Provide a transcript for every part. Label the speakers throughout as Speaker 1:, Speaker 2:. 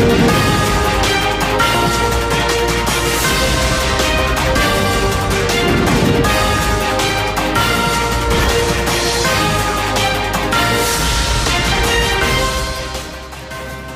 Speaker 1: Thank you.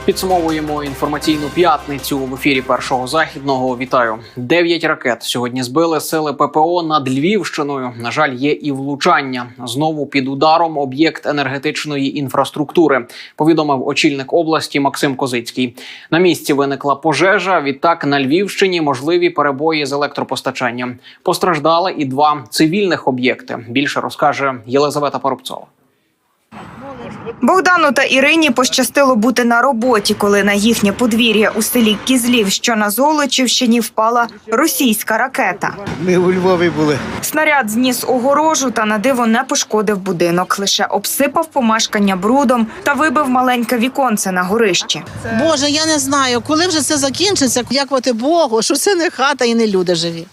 Speaker 1: Підсумовуємо інформаційну п'ятницю в ефірі першого західного. Вітаю дев'ять ракет. Сьогодні збили сили ППО над Львівщиною. На жаль, є і влучання. Знову під ударом об'єкт енергетичної інфраструктури. Повідомив очільник області Максим Козицький. На місці виникла пожежа. Відтак на Львівщині можливі перебої з електропостачанням. Постраждали і два цивільних об'єкти. Більше розкаже Єлизавета Парубцова.
Speaker 2: Богдану та Ірині пощастило бути на роботі, коли на їхнє подвір'я у селі Кізлів, що на Золочівщині, впала російська ракета.
Speaker 3: Ми у Львові були.
Speaker 2: Снаряд зніс огорожу та на диво не пошкодив будинок, лише обсипав помешкання брудом та вибив маленьке віконце на горищі.
Speaker 4: Боже, я не знаю, коли вже це закінчиться, дякувати Богу, що це не хата і не люди живі.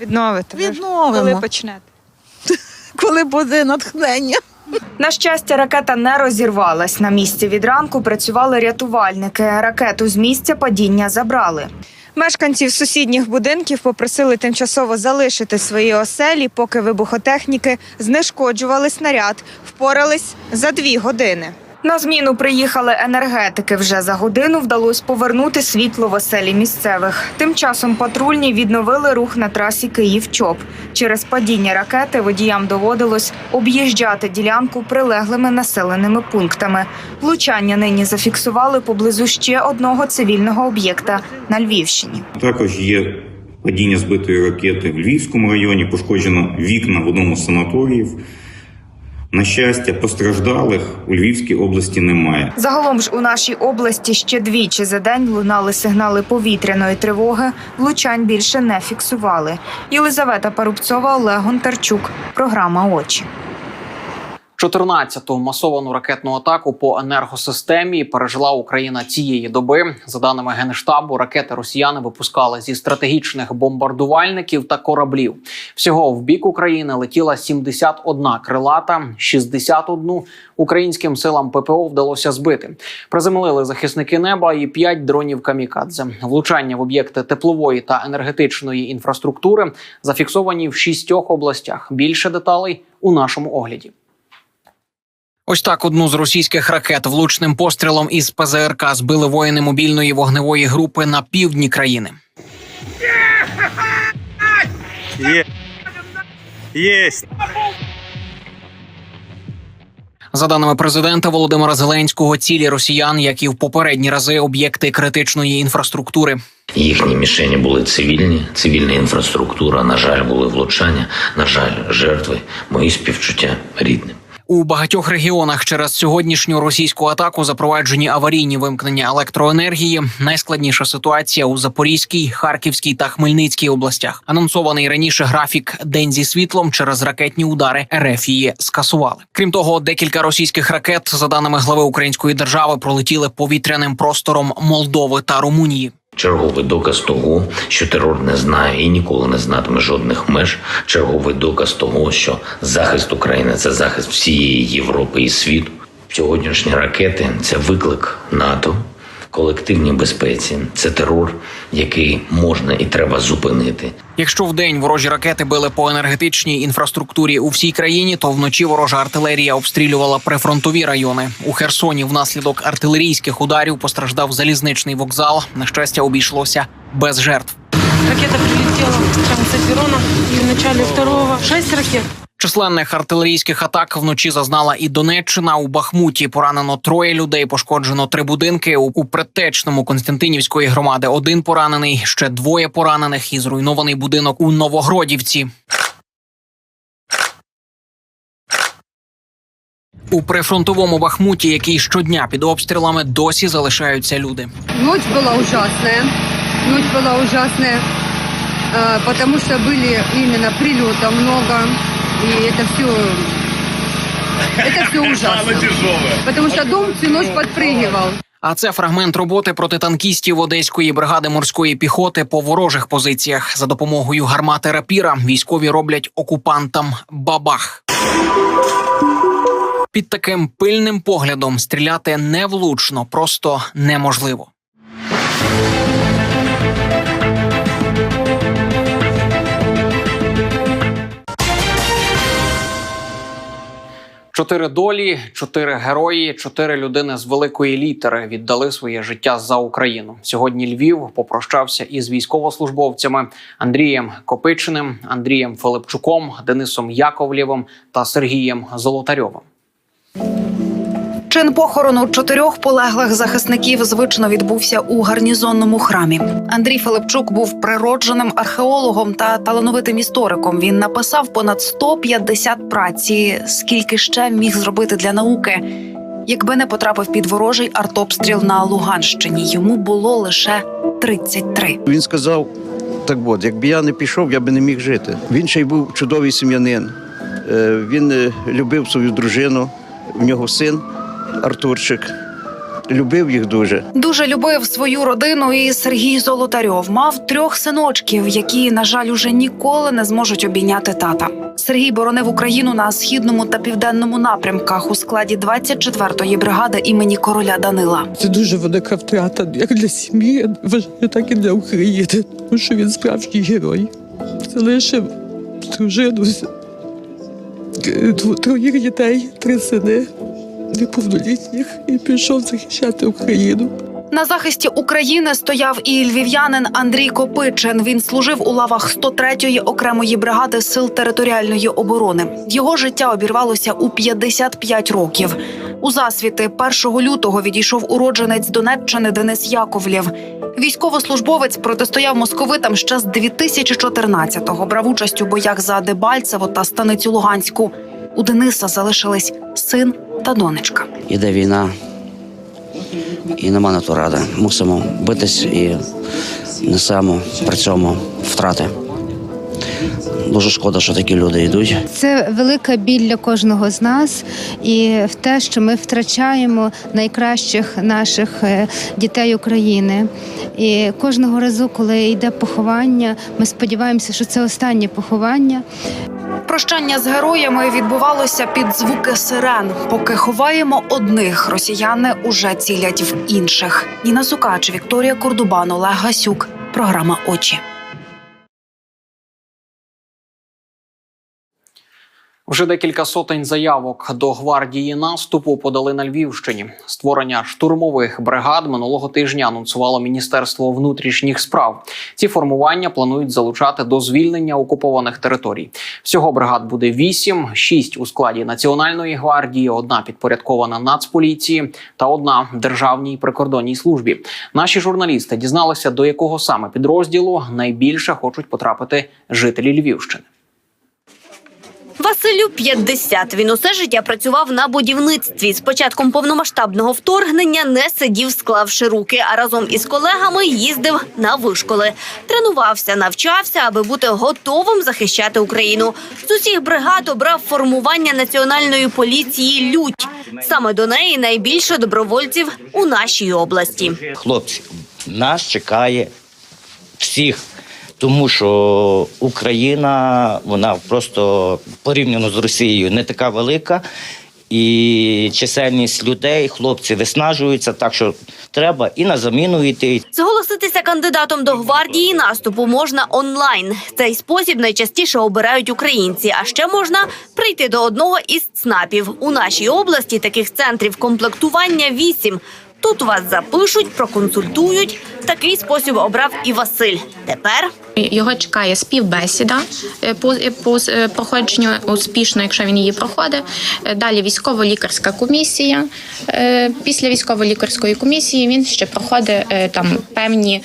Speaker 2: Відновити
Speaker 4: Відновимо.
Speaker 2: почнете.
Speaker 4: Коли буде натхнення.
Speaker 2: На щастя, ракета не розірвалась. На місці від ранку працювали рятувальники. Ракету з місця падіння забрали. Мешканців сусідніх будинків попросили тимчасово залишити свої оселі, поки вибухотехніки знешкоджували снаряд. Впорались за дві години. На зміну приїхали енергетики. Вже за годину вдалося повернути світло в оселі місцевих. Тим часом патрульні відновили рух на трасі Київ-Чоп. Через падіння ракети водіям доводилось об'їжджати ділянку прилеглими населеними пунктами. Влучання нині зафіксували поблизу ще одного цивільного об'єкта на Львівщині.
Speaker 5: Також є падіння збитої ракети в Львівському районі, пошкоджено вікна в одному з санаторіїв. На щастя, постраждалих у Львівській області немає.
Speaker 2: Загалом ж у нашій області ще двічі за день лунали сигнали повітряної тривоги. Влучань більше не фіксували. Єлизавета Парубцова, Олег Гонтарчук. Програма Очі.
Speaker 1: 14-ту масовану ракетну атаку по енергосистемі пережила Україна цієї доби. За даними генштабу, ракети росіяни випускали зі стратегічних бомбардувальників та кораблів. Всього в бік України летіла 71 крилата, 61 українським силам ППО вдалося збити. Приземлили захисники неба і 5 дронів камікадзе. Влучання в об'єкти теплової та енергетичної інфраструктури зафіксовані в шістьох областях. Більше деталей у нашому огляді. Ось так одну з російських ракет влучним пострілом із ПЗРК збили воїни мобільної вогневої групи на півдні країни.
Speaker 3: Є. Єсть.
Speaker 1: За даними президента Володимира Зеленського, цілі росіян, як і в попередні рази, об'єкти критичної інфраструктури.
Speaker 6: Їхні мішені були цивільні, цивільна інфраструктура. На жаль, були влучання. На жаль, жертви. Мої співчуття рідним.
Speaker 1: У багатьох регіонах через сьогоднішню російську атаку запроваджені аварійні вимкнення електроенергії. Найскладніша ситуація у Запорізькій, Харківській та Хмельницькій областях. Анонсований раніше графік День зі світлом через ракетні удари РФ її скасували. Крім того, декілька російських ракет, за даними глави Української держави, пролетіли повітряним простором Молдови та Румунії.
Speaker 6: Черговий доказ того, що терор не знає і ніколи не знатиме жодних меж. Черговий доказ того, що захист України це захист всієї Європи і світу. Сьогоднішні ракети це виклик НАТО, колективній безпеці. Це терор, який можна і треба зупинити.
Speaker 1: Якщо вдень ворожі ракети били по енергетичній інфраструктурі у всій країні, то вночі ворожа артилерія обстрілювала прифронтові райони. У Херсоні внаслідок артилерійських ударів постраждав залізничний вокзал. На щастя, обійшлося без жертв.
Speaker 7: Ракета прилетела прямо с перрона и в начале второго. Шесть ракет.
Speaker 1: Численних артилерійських атак вночі зазнала і Донеччина. У Бахмуті поранено троє людей, пошкоджено три будинки. У, у предтечному Константинівської громади один поранений, ще двоє поранених і зруйнований будинок у Новогродівці. У прифронтовому Бахмуті, який щодня під обстрілами досі залишаються люди.
Speaker 8: Ночь была ужасная. Ночь была ужасная, э, потому что были именно прилета много. И это все... Это все ужасно. Потому что дом всю ночь подпрыгивал.
Speaker 1: А це фрагмент роботи протитанкістів Одеської бригади морської піхоти по ворожих позиціях. За допомогою гармати рапіра військові роблять окупантам бабах. Під таким пильним поглядом стріляти невлучно, просто неможливо. Чотири долі, чотири герої, чотири людини з великої літери віддали своє життя за Україну. Сьогодні Львів попрощався із військовослужбовцями Андрієм Копичиним, Андрієм Филипчуком, Денисом Яковлєвим та Сергієм Золотарьовим.
Speaker 9: Чин похорону чотирьох полеглих захисників звично відбувся у гарнізонному храмі. Андрій Филипчук був природженим археологом та талановитим істориком. Він написав понад 150 праці, скільки ще міг зробити для науки. Якби не потрапив під ворожий артобстріл на Луганщині, йому було лише 33.
Speaker 10: Він сказав: так от, якби я не пішов, я би не міг жити. Він ще й був чудовий сім'янин. Е, Він е, любив свою дружину, в нього син Артурчик. Любив їх дуже.
Speaker 9: Дуже любив свою родину і Сергій Золотарьов мав трьох синочків, які, на жаль, уже ніколи не зможуть обійняти тата. Сергій боронив Україну на східному та південному напрямках у складі 24-ї бригади імені короля Данила.
Speaker 11: Це дуже велика втрата як для сім'ї, так і для України, тому що він справжній герой. Залишив дружину, з- е, троїх дітей, три сини неповнолітніх і пішов захищати Україну.
Speaker 9: На захисті України стояв і львів'янин Андрій Копичин. Він служив у лавах 103-ї окремої бригади сил територіальної оборони. Його життя обірвалося у 55 років. У засвіти 1 лютого відійшов уродженець Донеччини Денис Яковлєв. Військовослужбовець протистояв московитам ще з 2014-го. Брав участь у боях за Дебальцево та станицю Луганську. У Дениса залишились син та донечка.
Speaker 12: Іде війна, і нема на то ради. Мусимо битись і несемо при цьому втрати. Дуже шкода, що такі люди йдуть.
Speaker 8: Це велика біль для кожного з нас, і в те, що ми втрачаємо найкращих наших е, дітей України. І кожного разу, коли йде поховання, ми сподіваємося, що це останнє поховання.
Speaker 9: Прощання з героями відбувалося під звуки сирен. Поки ховаємо одних, росіяни уже цілять в інших. Ніна Сукач, Вікторія Кордубан, Олег Гасюк. Програма Очі.
Speaker 1: Вже декілька сотень заявок до гвардії наступу подали на Львівщині. Створення штурмових бригад минулого тижня анонсувало Міністерство внутрішніх справ. Ці формування планують залучати до звільнення окупованих територій. Всього бригад буде вісім: шість у складі Національної гвардії, одна підпорядкована Нацполіції та одна державній прикордонній службі. Наші журналісти дізналися, до якого саме підрозділу найбільше хочуть потрапити жителі Львівщини.
Speaker 13: Василю 50. Він усе життя працював на будівництві. З початком повномасштабного вторгнення не сидів, склавши руки, а разом із колегами їздив на вишколи. Тренувався, навчався, аби бути готовим захищати Україну. З усіх бригад обрав формування національної поліції Лють. Саме до неї найбільше добровольців у нашій області.
Speaker 12: Хлопці, нас чекає всіх. Тому що Україна, вона просто порівняно з Росією не така велика, і чисельність людей, хлопці виснажуються, так що треба і на заміну йти,
Speaker 13: Зголоситися кандидатом до гвардії наступу можна онлайн. Цей спосіб найчастіше обирають українці. А ще можна прийти до одного із ЦНАПів. У нашій області таких центрів комплектування вісім. Тут вас запишуть, проконсультують. Такий спосіб обрав і Василь. Тепер
Speaker 7: Його чекає співбесіда е, по, е, по е, проходженню успішно, якщо він її проходить. Далі військово-лікарська комісія. Після військово-лікарської комісії він ще проходить там певні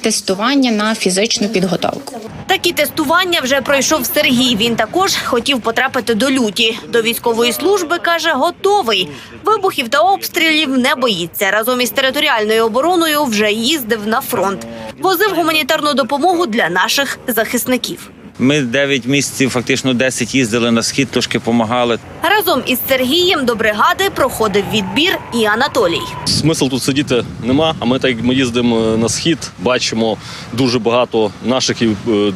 Speaker 7: тестування на фізичну підготовку.
Speaker 13: Такі тестування вже пройшов Сергій. Він також хотів потрапити до люті. До військової служби каже, готовий. Вибухів та обстрілів не боїться. Разом із територіальною обороною вже їздив на фронт. Возив гуманітарну допомогу для наших захисників.
Speaker 14: Ми 9 місяців, фактично 10 їздили на схід, трошки допомагали.
Speaker 13: Разом із Сергієм до бригади проходив відбір і Анатолій.
Speaker 15: Смисл тут сидіти нема. А ми так ми їздимо на схід, бачимо дуже багато наших е,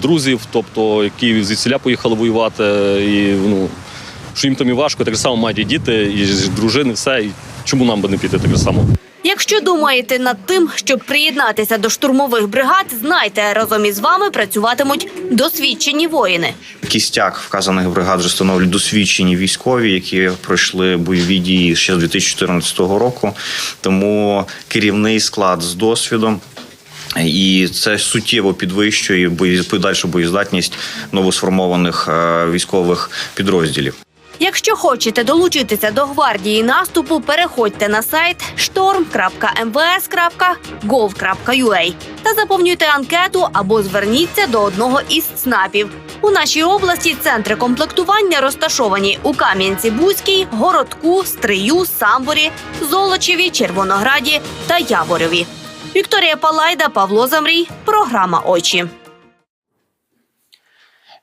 Speaker 15: друзів, тобто які звідсіля поїхали воювати, і ну що їм там і важко, так само мають і діти, і дружини, все. І
Speaker 16: чому нам би не піти так само?
Speaker 13: Якщо думаєте над тим, щоб приєднатися до штурмових бригад, знайте, разом із вами працюватимуть досвідчені воїни.
Speaker 17: Кістяк вказаних бригад вже становлять досвідчені військові, які пройшли бойові дії ще з 2014 року. Тому керівний склад з досвідом. І це суттєво підвищує подальшу боєздатність новосформованих е, військових підрозділів.
Speaker 13: Якщо хочете долучитися до гвардії наступу, переходьте на сайт storm.mvs.gov.ua та заповнюйте анкету або зверніться до одного із ЦНАПів. У нашій області центри комплектування розташовані у Кам'янці-Бузькій, Городку, Стрию, Самборі, Золочеві, Червонограді та Яворові. Вікторія Палайда, Павло Замрій. Програма Очі.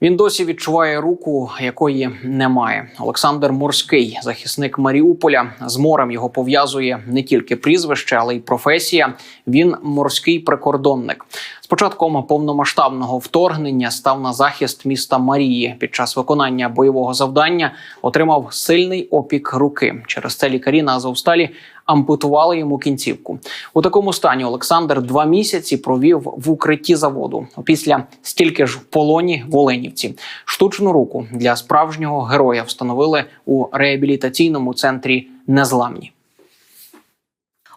Speaker 1: Він досі відчуває руку, якої немає. Олександр Морський, захисник Маріуполя. З морем його пов'язує не тільки прізвище, але й професія. Він морський прикордонник. Початком повномасштабного вторгнення став на захист міста Марії. Під час виконання бойового завдання отримав сильний опік руки. Через це лікарі на Азовсталі ампутували йому кінцівку. У такому стані Олександр два місяці провів в укритті заводу. Після стільки ж в полоні в Оленівці. Штучну руку для справжнього героя встановили у реабілітаційному центрі Незламні.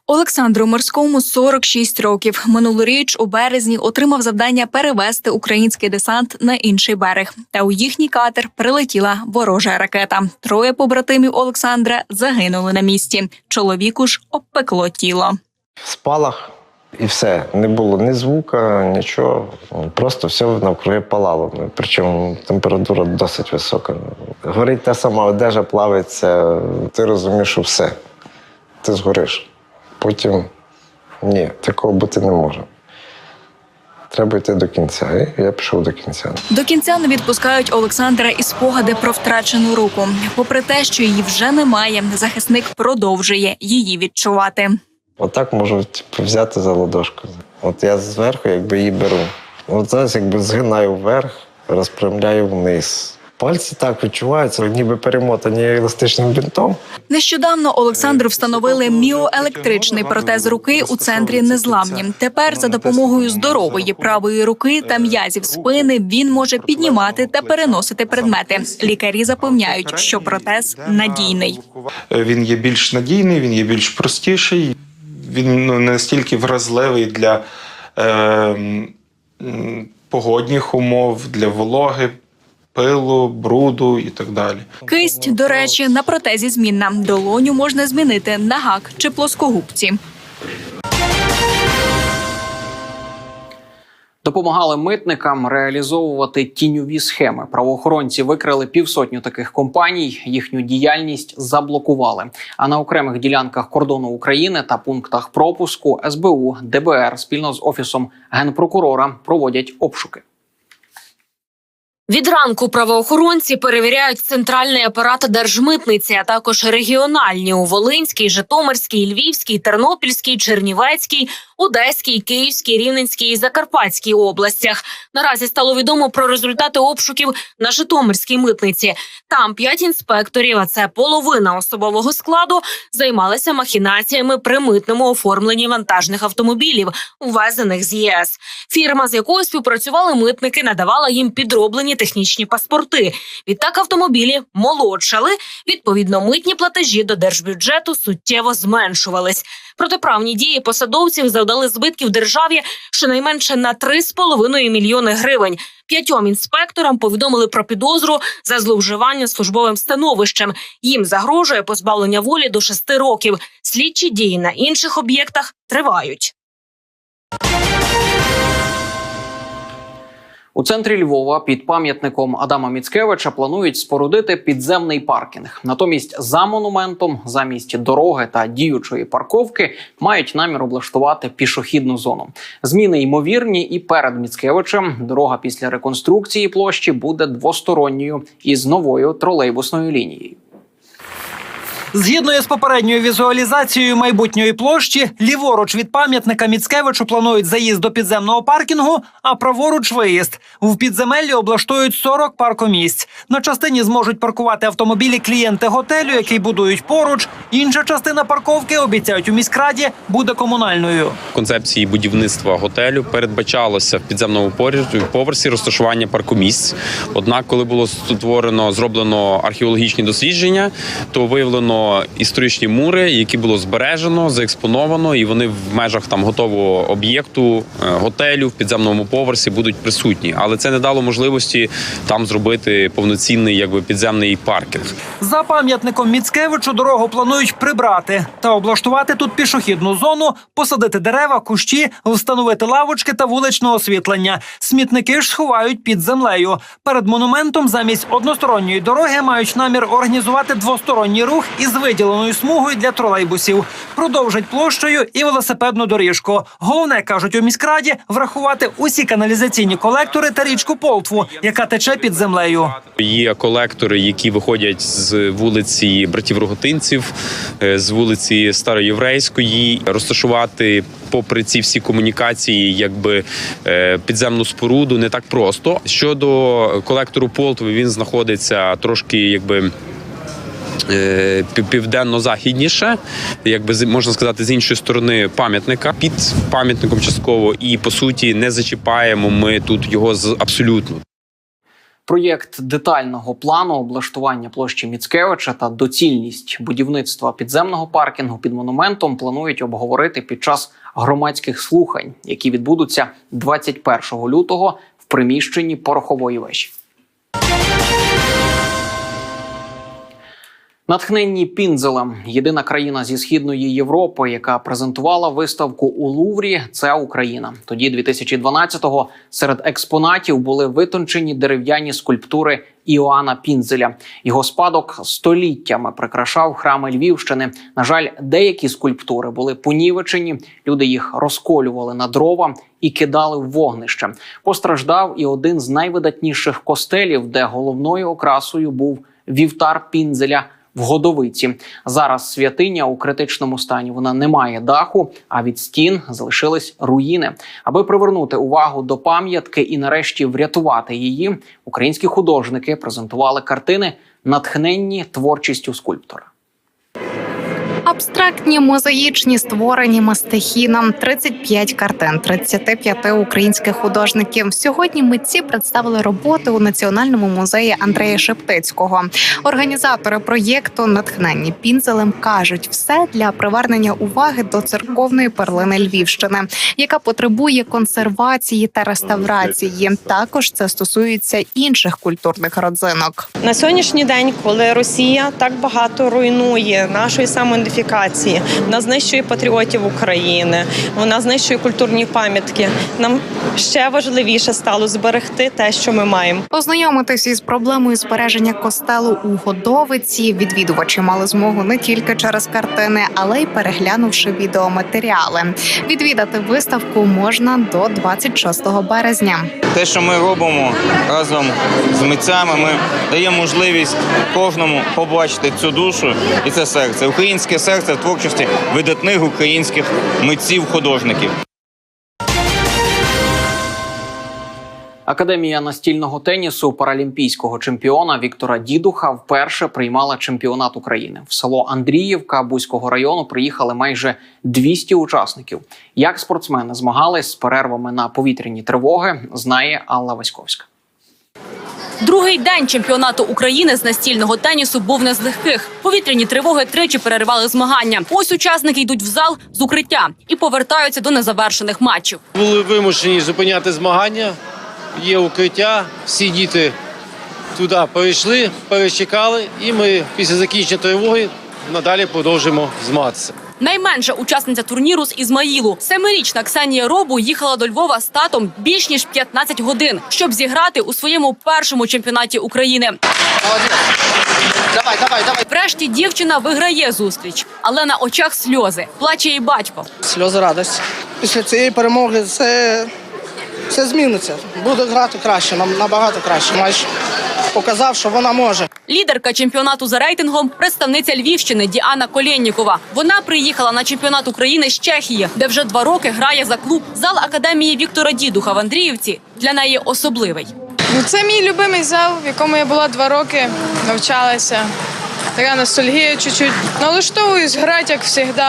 Speaker 18: Олександру Морському 46 років. Минулоріч у березні отримав завдання перевести український десант на інший берег. Та у їхній катер прилетіла ворожа ракета. Троє побратимів Олександра загинули на місці. Чоловіку ж обпекло тіло.
Speaker 19: спалах і все. Не було ні звука, нічого. Просто все навкруги палало. Причому температура досить висока. Горить та сама одежа, плавиться. Ти розумієш, що все. Ти згориш. Потім ні, такого бути не може. Треба йти до кінця. І я пішов до кінця.
Speaker 18: До кінця не відпускають Олександра і спогади про втрачену руку. Попри те, що її вже немає, захисник продовжує її відчувати.
Speaker 19: Отак можу типу, взяти за ладошку. От я зверху якби її беру. От зараз якби згинаю вверх, розпрямляю вниз. Пальці так відчуваються, ніби перемотані еластичним бінтом.
Speaker 18: Нещодавно Олександру встановили міоелектричний протез руки у центрі незламні. Тепер за допомогою здорової правої руки та м'язів спини він може піднімати та переносити предмети. Лікарі запевняють, що протез надійний.
Speaker 15: Він є більш надійний, він є більш простіший, він ну, не настільки вразливий для е, погодних умов, для вологи, пилу, бруду і так далі.
Speaker 18: Кисть, до речі, на протезі змінна. Долоню можна змінити на гак чи плоскогубці.
Speaker 1: Допомагали митникам реалізовувати тіньові схеми. Правоохоронці викрили півсотню таких компаній. Їхню діяльність заблокували. А на окремих ділянках кордону України та пунктах пропуску СБУ ДБР спільно з офісом генпрокурора проводять обшуки.
Speaker 20: Від ранку правоохоронці перевіряють центральний апарат держмитниці, а також регіональні у Волинській, Житомирській, Львівській, Тернопільській, Чернівецькій, Одеській, Київській, Рівненській і Закарпатській областях. Наразі стало відомо про результати обшуків на Житомирській митниці. Там п'ять інспекторів, а це половина особового складу, займалися махінаціями при митному оформленні вантажних автомобілів, увезених з ЄС. Фірма, з якою співпрацювали митники, надавала їм підроблені технічні паспорти. Відтак автомобілі молодшали. Відповідно, митні платежі до держбюджету суттєво зменшувались. Протиправні дії посадовців завдали збитків державі щонайменше на 3,5 мільйони гривень. П'ятьом інспекторам повідомили про підозру за зловживання службовим становищем. Їм загрожує позбавлення волі до шести років. Слідчі дії на інших об'єктах тривають.
Speaker 1: У центрі Львова під пам'ятником Адама Міцкевича планують спорудити підземний паркінг. Натомість за монументом, замість дороги та діючої парковки, мають намір облаштувати пішохідну зону. Зміни ймовірні, і перед Міцкевичем дорога після реконструкції площі буде двосторонньою із новою тролейбусною лінією.
Speaker 9: Згідно із попередньою візуалізацією майбутньої площі, ліворуч від пам'ятника Міцкевичу планують заїзд до підземного паркінгу, а праворуч виїзд. В підземеллі облаштують 40 паркомісць. На частині зможуть паркувати автомобілі клієнти готелю, який будують поруч. Інша частина парковки обіцяють у міськраді буде комунальною.
Speaker 21: концепції будівництва готелю передбачалося в підземному поверсі розташування паркомісць. Однак, коли було створено зроблено археологічні дослідження, то виявлено історичні мури, які було збережено, заекспоновано, і вони в межах там готового об'єкту е, готелю в підземному поверсі будуть присутні. Але це не дало можливості там зробити повноцінний якби підземний паркінг.
Speaker 9: За пам'ятником Міцкевичу дорогу планують прибрати та облаштувати тут пішохідну зону, посадити дерева, кущі, встановити лавочки та вуличне освітлення. Смітники ж сховають під землею. Перед монументом замість односторонньої дороги мають намір організувати двосторонній рух із виділеною смугою для тролейбусів. Продовжать площею і велосипедну доріжку. Головне кажуть у міськраді врахувати усі каналізаційні колектори та річку Полтву, яка тече під землею.
Speaker 21: Є колектори, які виходять з вулиці братів Роготинців, е, з вулиці Староєврейської, розташувати. Попри ці всі комунікації, якби е, підземну споруду не так просто. Щодо колектору Полтви, він знаходиться трошки якби. Е, пів- Південно-західніше, якби можна сказати, з іншої сторони пам'ятника під пам'ятником частково, і по суті не зачіпаємо ми тут його з абсолютно.
Speaker 1: Проєкт детального плану облаштування площі Міцкевича та доцільність будівництва підземного паркінгу під монументом планують обговорити під час громадських слухань, які відбудуться 21 лютого в приміщенні порохової вежі. Натхненні пінзелем єдина країна зі східної Європи, яка презентувала виставку у Луврі, це Україна. Тоді, 2012-го, серед експонатів були витончені дерев'яні скульптури Іоанна Пінзеля. Його спадок століттями прикрашав храми Львівщини. На жаль, деякі скульптури були понівечені. Люди їх розколювали на дрова і кидали в вогнище. Постраждав і один з найвидатніших костелів, де головною окрасою був вівтар Пінзеля в Годовиці. Зараз святиня у критичному стані. Вона не має даху, а від стін залишились руїни. Аби привернути увагу до пам'ятки і нарешті врятувати її, українські художники презентували картини, натхненні творчістю скульптора.
Speaker 22: Абстрактні мозаїчні створені мастихіном 35 картин 35 українських художників. Сьогодні митці представили роботи у національному музеї Андрея Шептицького. Організатори проєкту Натхненні пінзелем кажуть, все для привернення уваги до церковної перлини Львівщини, яка потребує консервації та реставрації. Також це стосується інших культурних родзинок.
Speaker 23: На сьогоднішній день, коли Росія так багато руйнує нашої самоідентифікації, вона знищує патріотів України, вона знищує культурні пам'ятки. Нам ще важливіше стало зберегти те, що ми маємо.
Speaker 22: Познайомитись із проблемою збереження костелу у Годовиці відвідувачі мали змогу не тільки через картини, але й переглянувши відеоматеріали. Відвідати виставку можна до 26 березня.
Speaker 24: Те, що ми робимо разом з митцями, ми даємо можливість кожному побачити цю душу і це серце. Українське серце в творчості видатних українських митців-художників.
Speaker 1: Академія настільного тенісу паралімпійського чемпіона Віктора Дідуха вперше приймала чемпіонат України. В село Андріївка Бузького району приїхали майже 200 учасників. Як спортсмени змагались з перервами на повітряні тривоги, знає Алла Васьковська.
Speaker 25: Другий день чемпіонату України з настільного тенісу був не з легких. Повітряні тривоги тричі переривали змагання. Ось учасники йдуть в зал з укриття і повертаються до незавершених матчів.
Speaker 26: Були вимушені зупиняти змагання. Є укриття, всі діти туди перейшли, перечекали, і ми після закінчення тривоги надалі продовжимо змагатися.
Speaker 25: Найменша учасниця турніру з Ізмаїлу. Семирічна Ксенія Робу їхала до Львова з татом більш ніж 15 годин, щоб зіграти у своєму першому чемпіонаті України.
Speaker 27: Давай, давай, давай.
Speaker 25: Врешті дівчина виграє зустріч, але на очах сльози. Плаче її батько.
Speaker 27: Сльози радості. Після цієї перемоги все, все зміниться. Буде грати краще, нам набагато краще. Матч показав, що вона може.
Speaker 25: Лідерка чемпіонату за рейтингом представниця Львівщини Діана Колєннікова. Вона приїхала на чемпіонат України з Чехії, де вже два роки грає за клуб. Зал академії Віктора Дідуха в Андріївці для неї особливий.
Speaker 28: Ну, це мій любимий зал, в якому я була два роки, навчалася. Така ностальгія чуть-чуть. Налаштовуюсь грати, як завжди.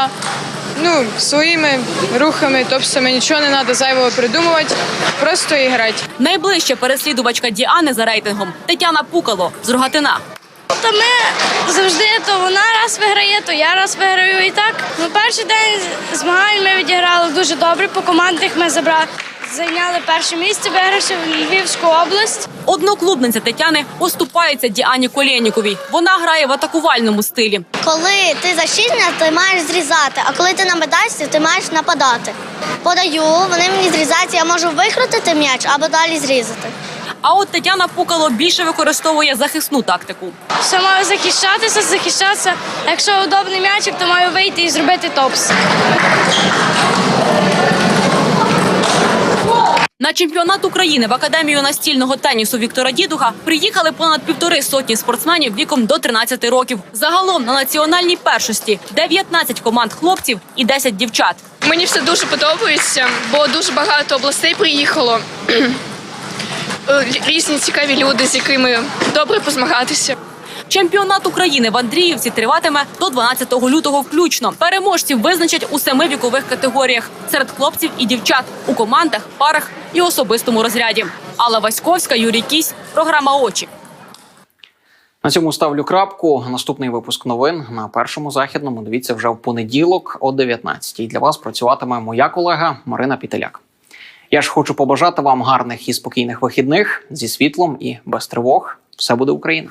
Speaker 28: Ну, своїми рухами, топсами нічого не треба зайвого придумувати, просто і грати.
Speaker 25: Найближча переслідувачка Діани за рейтингом Тетяна Пукало з Рогатина.
Speaker 18: То ми завжди то вона раз виграє, то я раз виграю і так. Ну, перший день змагань ми відіграли дуже добре. По командних ми забрали, зайняли перше місце, вигравши в Львівську область.
Speaker 25: Одноклубниця Тетяни поступається Діані Колєніковій. Вона грає в атакувальному стилі.
Speaker 18: Коли ти защитник, ти маєш зрізати, а коли ти на медальці, ти маєш нападати. Подаю, вони мені зрізають, я можу викрутити м'яч або далі зрізати.
Speaker 25: А от Тетяна Пукало більше використовує захисну тактику.
Speaker 18: Все маю захищатися, захищатися. Якщо удобний м'ячик, то маю вийти і зробити топс.
Speaker 25: На чемпіонат України в академію настільного тенісу Віктора Дідуха приїхали понад півтори сотні спортсменів віком до 13 років. Загалом на національній першості 19 команд хлопців і 10 дівчат.
Speaker 28: Мені все дуже подобається, бо дуже багато областей приїхало. Різні цікаві люди, з якими добре позмагатися.
Speaker 25: Чемпіонат України в Андріївці триватиме до 12 лютого включно. Переможців визначать у семи вікових категоріях серед хлопців і дівчат у командах, парах і особистому розряді. Алла Васьковська, Юрій Кісь, програма Очі.
Speaker 1: На цьому ставлю крапку. Наступний випуск новин на першому західному. Дивіться вже в понеділок о 19-й. Для вас працюватиме моя колега Марина Пітеляк. Я ж хочу побажати вам гарних і спокійних вихідних зі світлом і без тривог. Все буде Україна.